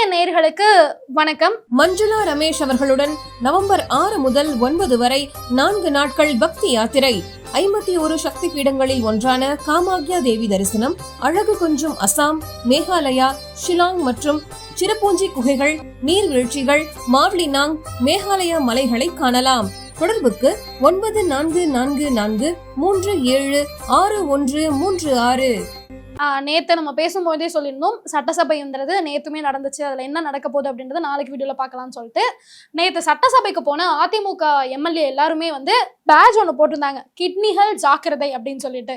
TN நேயர்களுக்கு வணக்கம். மஞ்சுளா ரமேஷ் அவர்களுடன் நவம்பர் ஆறு முதல் ஒன்பது வரை நான்கு நாட்கள் பக்தி யாத்திரை. ஐம்பத்தி ஒரு சக்தி பீடங்களில் ஒன்றான காமாக்யா தேவி தரிசனம் அழகு கொஞ்சம் அசாம் மேகாலயா ஷிலாங் மற்றும் சிரப்பூஞ்சி குகைகள் நீர்வீழ்ச்சிகள் மாவ்லினாங் மேகாலயா மலைகளை காணலாம். தொடர்புக்கு ஒன்பது நான்கு நான்கு நான்கு மூன்று ஏழு ஆறு ஒன்று மூன்று ஆறு. நேத்து நம்ம பேசும்போதே சொல்லியிருந்தோம் சட்டசபைன்றது நேத்துமே நடந்துச்சு அதுல என்ன நடக்க போகுது அப்படின்றத நாளைக்கு வீடியோல பார்க்கலாம்னு சொல்லிட்டு. நேத்து சட்டசபைக்கு போன அதிமுக எம்எல்ஏ எல்லாருமே வந்து பேட்ச் ஒன்று போட்டிருந்தாங்க கிட்னிகள் ஜாக்கிரதை அப்படின்னு சொல்லிட்டு.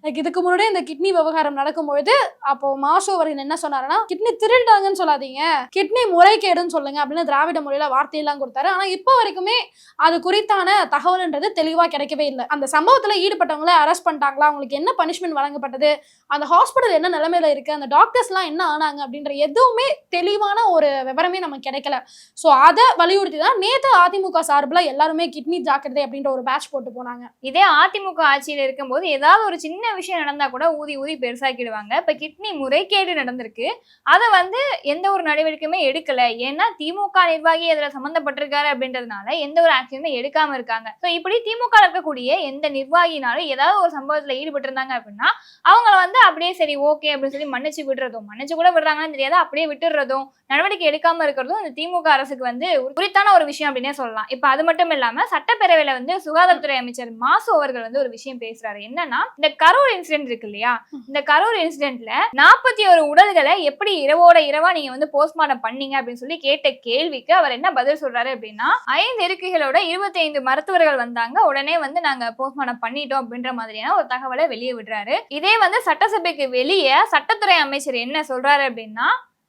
எனக்கு இதுக்கு முன்னாடி இந்த கிட்னி விவகாரம் நடக்கும்பொழுது அப்போ மாசு அவர்கள் என்ன சொன்னாருன்னா கிட்னி திருடாங்கன்னு சொல்லாதீங்க கிட்னி முறைகேடுன்னு சொல்லுங்க அப்படின்னு திராவிட முறையில வார்த்தையெல்லாம் கொடுத்தாரு. ஆனா இப்போ வரைக்குமே அது குறித்தான தகவல்ன்றது தெளிவா கிடைக்கவே இல்லை. அந்த சம்பவத்துல ஈடுபட்டவங்கள அரெஸ்ட் பண்ணிட்டாங்களா அவங்களுக்கு என்ன பனிஷ்மெண்ட் வழங்கப்பட்டது அந்த ஹாஸ்பிட்டல் என்ன நிலைமையில இருக்கு? அந்த டாக்டர்ஸ்லாம் என்ன ஆனாங்க? அப்படின்ற எதுவுமே தெளிவான ஒரு விவரமே நமக்கு கிடைக்கல. ஸோ அதை வலியுறுத்தி தான் நேற்று அதிமுக சார்பில் எல்லாருமே கிட்னி ஜாக்கிரதை அப்படின்ற ஒரு பேட்ச் போட்டு போனாங்க. இதே அதிமுக ஆட்சியில் இருக்கும்போது ஏதாவது ஒரு சின்ன விஷயம் நடந்தா கூட ஊதி ஊதி பெருசாக்கிடுவாங்க. இப்போ கிட்னி முறைகேடு நடந்திருக்கு. அதை வந்து எந்த ஒரு நடவடிக்கையுமே எடுக்கல. ஏன்னா திமுக நிர்வாகி அதில் சம்மந்தப்பட்டிருக்காரு அப்படின்றதுனால எந்த ஒரு ஆக்ஷனுமே எடுக்காம இருக்காங்க. ஸோ இப்படி திமுக இருக்கக்கூடிய எந்த நிர்வாகினாலும் ஏதாவது ஒரு சம்பவத்தில் ஈடுபட்டிருந்தாங்க அப்படின்னா அவங்கள வந்து அப்படியே உடனே சரி ஓகே அப்படின்னு சொல்லி மன்னிச்சு விடுறதும் மன்னிச்சு கூட விடுறாங்கன்னு தெரியாது? அப்படியே விட்டுடுறதும் நடவடிக்கை எடுக்காம இருக்கிறதும் இந்த திமுக அரசுக்கு வந்து குறித்தான ஒரு விஷயம் அப்படின்னே சொல்லலாம். இப்ப அது மட்டும் இல்லாம சட்டப்பேரவையில வந்து சுகாதாரத்துறை அமைச்சர் மாசு அவர்கள் வந்து ஒரு விஷயம் பேசுறாரு. என்னன்னா இந்த கரூர் இன்சிடென்ட் இருக்கு இல்லையா? இந்த கரூர் இன்சிடென்ட்ல நாற்பத்தி ஒரு உடல்களை எப்படி இரவோட இரவா நீங்க வந்து போஸ்ட்மார்ட்டம் பண்ணீங்க அப்படின்னு சொல்லி கேட்ட கேள்விக்கு அவர் என்ன பதில் சொல்றாரு அப்படின்னா ஐந்து இருக்கைகளோட இருபத்தி ஐந்து மருத்துவர்கள் வந்தாங்க. உடனே வந்து நாங்க போஸ்ட்மார்ட்டம் பண்ணிட்டோம் அப்படின்ற மாதிரியான ஒரு தகவலை வெளியே விடுறாரு இதே வந்து சட்டசபைக்கு வெளியே சட்டத்துறை அமைச்சர் என்ன சொல்றாரு அப்படின்னா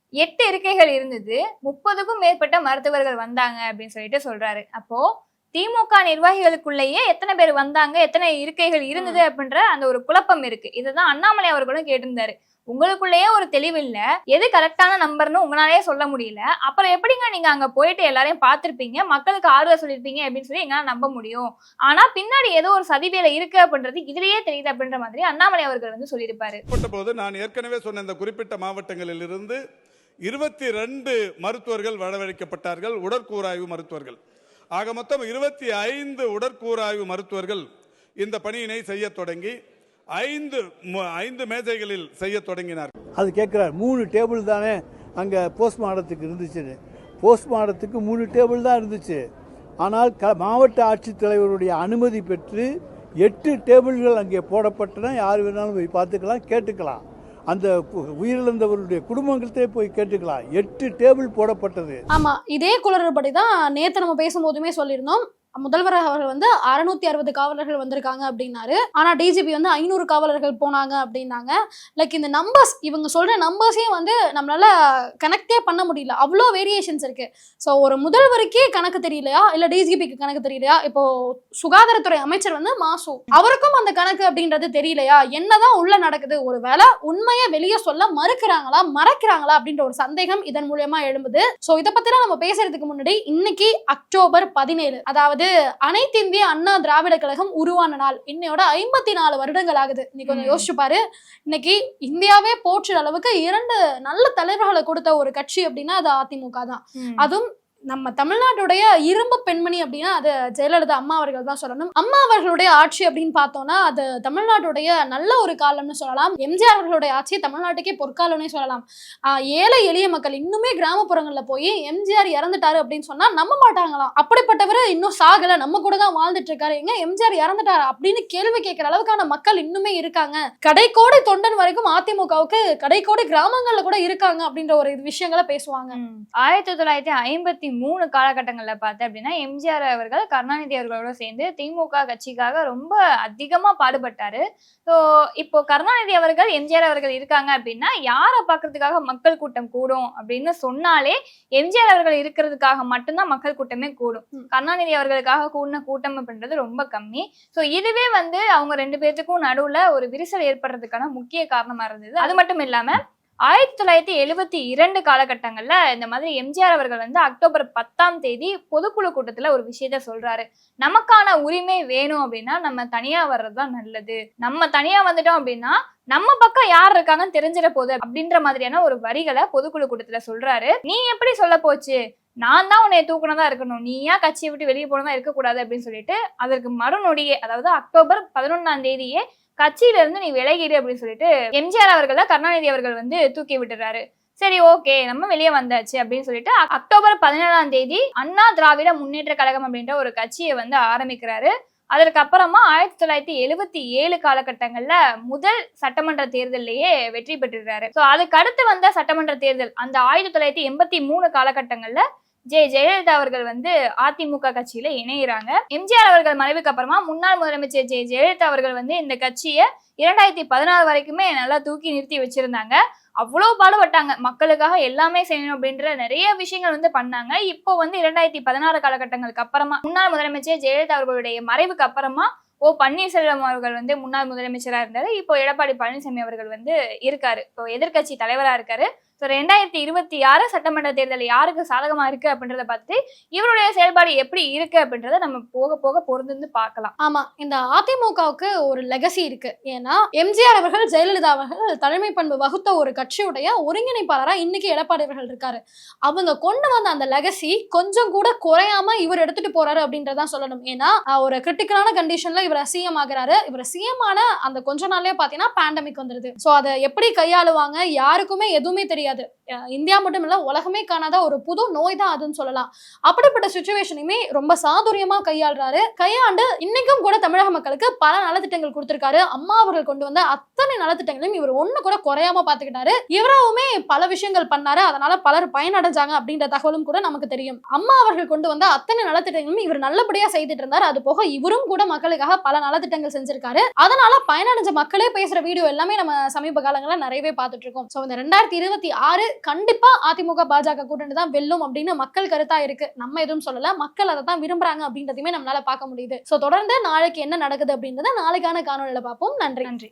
எட்டு இருக்கைகள் இருந்தது முப்பதுக்கும் மேற்பட்ட மருத்துவர்கள் வந்தாங்க அப்படின்னு சொல்லிட்டு சொல்றாரு. அப்போ திமுக நிர்வாகிகளுக்குள்ளேயே எத்தனை பேர் வந்தாங்க எத்தனை இருக்கைகள் இருந்தது அப்படின்ற அந்த ஒரு குழப்பம் இருக்கு. இதுதான் அண்ணாமலை அவர்களும் கேட்டிருந்தாரு. உங்களுக்குள்ளேயே ஒரு தெளிவு இல்ல எது கரெக்டான நம்பர்னு உங்களாலேயே சொல்ல முடியல. அப்புறம் எப்படிங்க நீங்க அங்க போயிட்டு எல்லாரையும் பார்த்திருப்பீங்க? மக்களுக்கு ஆறுதல் சொல்லியிருப்பீங்க அப்படின்னு சொல்லி எங்களால நம்ப முடியும். ஆனா பின்னாடி ஏதோ ஒரு சதிவேலை இருக்கு அப்படின்றது இதுலயே தெரியுது அப்படின்ற மாதிரி அண்ணாமலை அவர்கள் வந்து சொல்லியிருப்பாரு. போது நான் ஏற்கனவே சொன்ன இந்த குறிப்பிட்ட மாவட்டங்களிலிருந்து இருபத்தி ரெண்டு மருத்துவர்கள் வரவழைக்கப்பட்டார்கள். உடற்கூறாய்வு மருத்துவர்கள். ஆக மொத்தம் இருபத்தி ஐந்து உடற்கூறாய்வு மருத்துவர்கள் இந்த பணியினை செய்ய தொடங்கி ஐந்து ஐந்து மேஜைகளில் செய்ய தொடங்கினார் அது கேட்கிறார் மூணு டேபிள் தானே அங்கே போஸ்ட்மார்ட்டத்துக்கு இருந்துச்சுன்னு. போஸ்ட்மார்ட்டத்துக்கு மூணு டேபிள் தான் இருந்துச்சு. ஆனால் க மாவட்ட ஆட்சித்தலைவருடைய அனுமதி பெற்று எட்டு டேபிள்கள் அங்கே போடப்பட்டன. யார் வேணாலும் போய் பார்த்துக்கலாம் கேட்டுக்கலாம். அந்த உயிரிழந்தவருடைய குடும்பங்கள்தே போய் கேட்டுக்கலாம். எட்டு டேபிள் போடப்பட்டது. ஆமா இதே குளறுபடி தான் நேத்து நம்ம பேசும்போதுமே சொல்லியிருந்தோம். முதல்வர் அவர்கள் வந்து அறுநூத்தி அறுபது காவலர்கள் வந்திருக்காங்க அப்படின்னாரு. ஆனா டிஜிபி வந்து ஐநூறு காவலர்கள் போனாங்க அப்படின்னாங்க. லைக் இந்த நம்பர்ஸ் இவங்க சொல்ற நம்பர்ஸையும் வந்து நம்மளால கனெக்டே பண்ண முடியல. அவ்வளோ வேரியேஷன்ஸ் இருக்கு. ஸோ ஒரு முதல்வருக்கே கணக்கு தெரியலையா? இல்ல டிஜிபிக்கு கணக்கு தெரியலையா? இப்போ சுகாதாரத்துறை அமைச்சர் வந்து மாசு. அவருக்கும் அந்த கணக்கு அப்படின்றது தெரியலையா? என்னதான் உள்ள நடக்குது? ஒரு வேலை உண்மையை வெளியே சொல்ல மறுக்கிறாங்களா? மறக்கிறாங்களா? அப்படின்ற ஒரு சந்தேகம் இதன் மூலியமா எழும்புது. ஸோ இதை பத்திலாம் நம்ம பேசுறதுக்கு முன்னாடி இன்னைக்கு அக்டோபர் பதினேழு. அதாவது அனைத்து இந்திய அண்ணா திராவிட கழகம் உருவான நாள். இன்னையோட ஐம்பத்தி நாலு வருடங்கள் ஆகுது. இன்னைக்கு கொஞ்சம். யோசிச்சு பாரு. இன்னைக்கு இந்தியாவே போற்றுற அளவுக்கு இரண்டு நல்ல தலைவர்களை கொடுத்த ஒரு கட்சி அப்படின்னா அது அதிமுக தான். அதுவும் நம்ம தமிழ்நாட்டுடைய இரும்பு பெண்மணி அப்படின்னா அது ஜெயலலிதா அம்மா அவர்கள் தான் சொல்லணும். அம்மா அவர்களுடைய ஆட்சி அப்படின்னு பார்த்தோம்னா அது தமிழ்நாட்டுடைய நல்ல ஒரு காலம்னு சொல்லலாம். எம்ஜிஆர் அவர்களுடைய ஆட்சி தமிழ்நாட்டுக்கே பொற்காலம்னே சொல்லலாம். ஏழை எளிய மக்கள் இன்னுமே கிராமப்புறங்கள்ல போய் எம்ஜிஆர் இறந்துட்டாரு அப்படின்னு சொன்னா நம்ப மாட்டாங்களாம். அப்படிப்பட்டவர் இன்னும் சாகல நம்ம கூட தான் வாழ்ந்துட்டு இருக்காரு. எங்க எம்ஜிஆர் இறந்துட்டாரு அப்படின்னு கேள்வி கேட்கிற அளவுக்கான மக்கள் இன்னுமே இருக்காங்க. கடைக்கோடி தொண்டன் வரைக்கும் அதிமுகவுக்கு கடைக்கோடி கிராமங்கள்ல கூட இருக்காங்க அப்படின்ற ஒரு விஷயங்களை பேசுவாங்க. ஆயிரத்தி தொள்ளாயிரத்தி ஐம்பத்தி மூணு காலகட்டங்கள்ல பார்த்தேன் அப்படின்னா எம்ஜிஆர் அவர்கள் கருணாநிதி அவர்களோட சேர்ந்து திமுக கட்சிக்காக ரொம்ப அதிகமா பாடுபட்டாரு. ஸோ இப்போ கருணாநிதி அவர்கள் எம்ஜிஆர் அவர்கள் இருக்காங்க அப்படின்னா யாரை பார்க்கறதுக்காக மக்கள் கூட்டம் கூடும் அப்படின்னு சொன்னாலே எம்ஜிஆர் அவர்கள் இருக்கிறதுக்காக மட்டும்தான் மக்கள் கூட்டமே கூடும். கருணாநிதி அவர்களுக்காக கூடின கூட்டம் அப்படின்றது ரொம்ப கம்மி. ஸோ இதுவே வந்து அவங்க ரெண்டு பேர்த்துக்கும் நடுவுல ஒரு விரிசல் ஏற்படுறதுக்கான முக்கிய காரணமா இருந்தது. அது மட்டும் இல்லாம ஆயிரத்தி தொள்ளாயிரத்தி எழுபத்தி இரண்டு காலகட்டங்கள்ல இந்த மாதிரி எம்ஜிஆர் அவர்கள் வந்து அக்டோபர் பத்தாம் தேதி பொதுக்குழு கூட்டத்துல ஒரு விஷயத்த சொல்றாரு. நமக்கான உரிமை வேணும் அப்படின்னா நம்ம தனியா வர்றதுதான் நல்லது. நம்ம தனியா வந்துட்டோம் அப்படின்னா நம்ம பக்கம் யார் இருக்காங்கன்னு தெரிஞ்சிட போகுது அப்படின்ற மாதிரியான ஒரு வரிகளை பொதுக்குழு கூட்டத்துல சொல்றாரு. நீ எப்படி சொல்ல போச்சு? நான் தான் உன்னை தூக்கணதா இருக்கணும். நீ ஏன் கட்சியை விட்டு வெளியே போனதா இருக்கக்கூடாது அப்படின்னு சொல்லிட்டு அதற்கு மறுநொடியே அதாவது அக்டோபர் பதினொன்னாம் தேதியே கட்சியில இருந்து நீ விலகிடு அப்படின்னு சொல்லிட்டு எம்ஜிஆர் அவர்களை கருணாநிதி அவர்கள் வந்து தூக்கி விட்டுறாரு. சரி ஓகே நம்ம வெளியே வந்தாச்சு அப்படின்னு சொல்லிட்டு அக்டோபர் பதினேழாம் தேதி அண்ணா திராவிட முன்னேற்ற கழகம் அப்படின்ற ஒரு கட்சியை வந்து ஆரம்பிக்கிறாரு. அதற்கு அப்புறமா ஆயிரத்தி தொள்ளாயிரத்தி எழுபத்தி ஏழு காலகட்டங்கள்ல முதல் சட்டமன்ற தேர்தலிலேயே வெற்றி பெற்றிருக்காரு சோ அதுக்கு அடுத்து வந்த சட்டமன்ற தேர்தல் அந்த ஆயிரத்தி தொள்ளாயிரத்தி எண்பத்தி மூணு காலகட்டங்கள்ல ஜெ. ஜெயலலிதா அவர்கள் வந்து அதிமுக கட்சியில இணையிறாங்க. எம்ஜிஆர் அவர்கள் மறைவுக்கு அப்புறமா முன்னாள் முதலமைச்சர் ஜெ. ஜெயலலிதா அவர்கள் வந்து இந்த கட்சியை இரண்டாயிரத்தி பதினாறு வரைக்குமே நல்லா தூக்கி நிறுத்தி வச்சிருந்தாங்க. அவ்வளோ பாடுபட்டாங்க. மக்களுக்காக எல்லாமே செய்யணும் அப்படின்ற நிறைய விஷயங்கள் வந்து பண்ணாங்க. இப்போ வந்து இரண்டாயிரத்தி பதினாறு காலகட்டங்களுக்கு அப்புறமா முன்னாள் முதலமைச்சர் ஜெயலலிதா அவர்களுடைய மறைவுக்கு அப்புறமா ஓ பன்னீர்செல்வம் அவர்கள் வந்து முன்னாள் முதலமைச்சராக இருந்தார். இப்போ எடப்பாடி பழனிசாமி அவர்கள் வந்து இருக்காரு. இப்போ எதிர்க்கட்சி தலைவராக இருக்காரு. ஸோ ரெண்டாயிரத்தி இருபத்தி ஆறு சட்டமன்ற தேர்தல் யாருக்கு சாதகமா இருக்கு அப்படின்றத பார்த்து இவருடைய செயல்பாடு எப்படி இருக்கு அப்படின்றத நம்ம போக போக பொருந்து பார்க்கலாம். ஆமா இந்த அதிமுகவுக்கு ஒரு லெகசி இருக்கு. ஏன்னா எம்ஜிஆர் அவர்கள் ஜெயலலிதா அவர்கள் தலைமை பண்பு வகுத்த ஒரு கட்சியுடைய ஒருங்கிணைப்பாளராக இன்னைக்கு எடப்பாடி அவர்கள் இருக்காரு. அவங்க கொண்டு வந்த அந்த லெகசி கொஞ்சம் கூட குறையாம இவர் எடுத்துட்டு போறாரு அப்படின்றதான் சொல்லணும். ஏன்னா ஒரு கிரிட்டிக்கலான கண்டிஷன்ல இவர் சிஎம் ஆகிறாரு. இவர் சிஎம் ஆன அந்த கொஞ்ச நாள்லயே பாத்தீங்கன்னா பேண்டமிக் வந்துருது. ஸோ அதை எப்படி கையாளுவாங்க? யாருக்குமே எதுவுமே தெரியாது. இந்தியா மட்டும் இல்லை உலகமே காணாத ஒரு புது நோய் தான் அதுன்னு சொல்லலாம். அப்படிப்பட்ட சுச்சுவேஷனையுமே ரொம்ப சாதுரியமா கையாளுறாரு. கையாண்டு இன்னைக்கும் கூட தமிழக மக்களுக்கு பல நலத்திட்டங்கள் கொடுத்திருக்காரு. அம்மா அவர்கள் கொண்டு வந்த அத்தனை நலத்திட்டங்களையும் இவர் ஒண்ணு கூட குறையாம பாத்துக்கிட்டாரு. இவராவுமே பல விஷயங்கள் பண்ணாரு. அதனால பலர் பயனடைஞ்சாங்க அப்படின்ற தகவலும் கூட நமக்கு தெரியும். அம்மா அவர்கள் கொண்டு வந்த அத்தனை நலத்திட்டங்களும் இவர் நல்லபடியா செய்துட்டு இருந்தார். அது போக இவரும் கூட மக்களுக்காக பல நலத்திட்டங்கள் செஞ்சிருக்காரு. அதனால பயனடைஞ்ச மக்களே பேசுற வீடியோ எல்லாமே நம்ம சமீப காலங்களா நிறையவே பார்த்துட்டு இருக்கோம். ஸோ இந்த ரெண்டாயிரத்தி இருபத்தி ஆறு கண்டிப்பா அதிமுக பாஜக கூட்டணி தான் வெல்லும் அப்படின்னு மக்கள் கருத்தா இருக்கு. நம்ம எதுவும் சொல்லல. மக்கள் அதை தான் விரும்புறாங்க அப்படின்றதையுமே நம்மளால பார்க்க முடியுது. சோ தொடர்ந்து நாளைக்கு என்ன நடக்குது அப்படின்றத நாளைக்கான காணொலியில பார்ப்போம். நன்றி. நன்றி.